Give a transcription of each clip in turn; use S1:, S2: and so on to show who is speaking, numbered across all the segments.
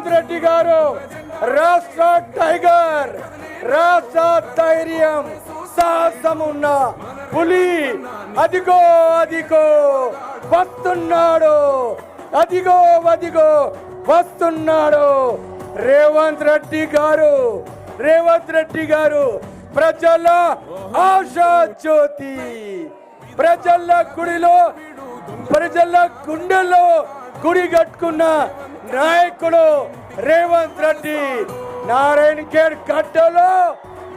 S1: రేవంత్ రెడ్డి గారు. రాష్ట్ర టైగర్ రాష్ట్ర ధైర్యం సాహసం ఉన్న పులి. అదిగో అదిగో వస్తున్నాడు. అదిగో అదిగో వస్తున్నాడు రేవంత్ రెడ్డి గారు. రేవంత్ రెడ్డి గారు ప్రజల ఆశా జ్యోతి. ప్రజల గుడిలో ప్రజల గుండెల్లో గుడి కట్టుకున్న నాయకుడు రేవంత్ రెడ్డి. నారాయణ ఖేడ్ కట్టలో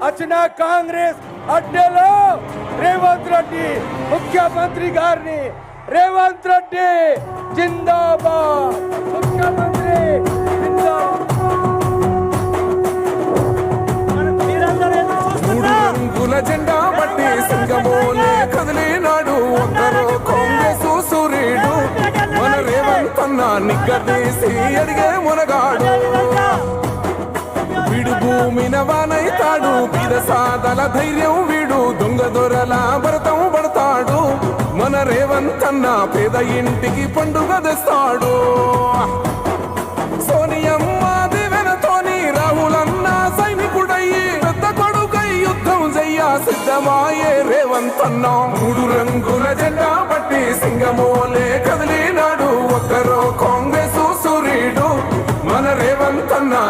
S1: వచ్చిన కాంగ్రెస్ అడ్డలో రేవంత్ రెడ్డి ముఖ్యమంత్రి గారిని. రేవంత్ రెడ్డి జిందాబాద్. ముఖ్యమంత్రి
S2: భూమిన వానైతాడు. పిదసాదల ధైర్యం వీడు. దొంగ దొరల భరతం పడతాడు. మన రేవంత్ అన్న పేద ఇంటికి పండుగ తెస్తాడు. సోనియమ్మ దివెనతోని రాహులన్న సైనికుడయ్యి పెద్ద కొడుకై యుద్ధం చెయ్య సిద్ధమాయే రేవంత్ అన్న మూడు రంగుల జెండా పట్టి సింగమోలే కదిలినాడు.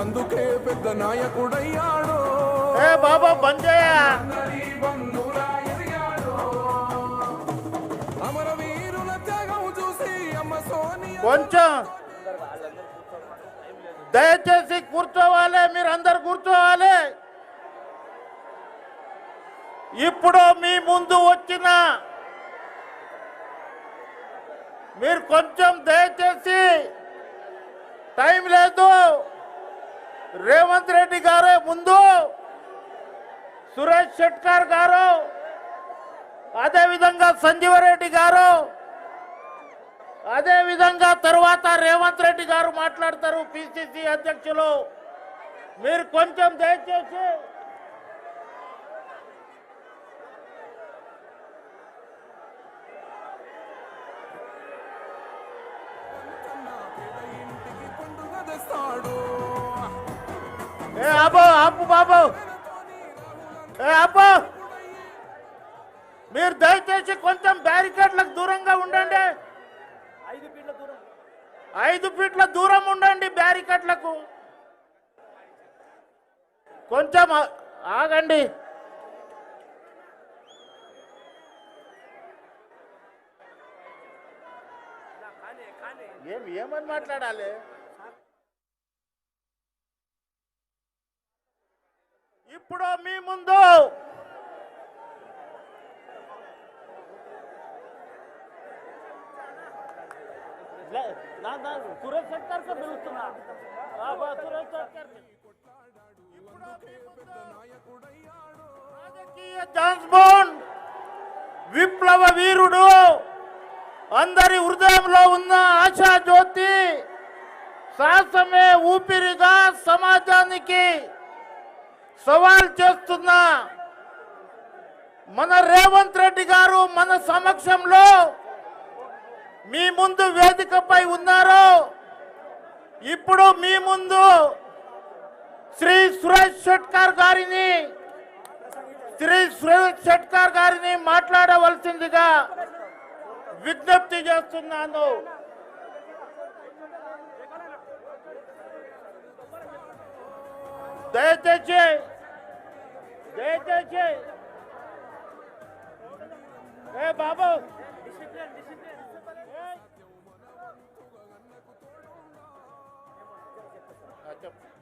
S2: అందుకే పెద్ద నాయకుడయ్యాడు.
S3: ఏ బాబా బంద్ చేయ.
S2: అమరవీరుల త్యాగం చూసి అమ్మ సోనియా
S3: కొంచెం దయచేసి కూర్చోవాలి మీరు అందరు కూర్చోవాలి. ఇప్పుడు మీ ముందు వచ్చిన మీరు కొంచెం దయచేసి టైం లేదు. రేవంత్ రెడ్డి గారే ముందు సురేష్ షెట్కర్ గారు అదేవిధంగా సంజీవరెడ్డి గారు అదేవిధంగా తర్వాత రేవంత్ రెడ్డి గారు మాట్లాడతారు పిసిసి అధ్యక్షులు. మీరు కొంచెం దయచేసి
S2: తెస్తాడు
S3: ఏ ఆపు ఆపు బాబు. ఏ ఆపు. మీరు దయచేసి కొంచెం బ్యారికేడ్లకు దూరంగా ఉండండి. ఐదు ఫీట్ల దూరం. ఉండండి బ్యారికేడ్లకు. కొంచెం ఆగండి. ఏం ఏమని మాట్లాడాలి? ఇప్పుడు మీ ముందు. సురేష్ పిలుస్తున్నా. సురేష్ విప్లవ వీరుడు. అందరి హృదయంలో ఉన్న ఆశా జ్యోతి. శాసమే ఊపిరిగా సమాజానికి సవాల్ చేస్తున్నా మన రేవంత్ రెడ్డి గారు మన సమక్షంలో మీ ముందు వేదికపై ఉన్నారు. ఇప్పుడు మీ ముందు శ్రీ సురేష్ షెట్కర్ గారిని శ్రీ సురేష్ షెట్కర్ గారిని మాట్లాడవలసిందిగా విజ్ఞప్తి చేస్తున్నాను. దయచేసి దయచేసి ఏ బాబు ఏ? ఆ, చెప్పు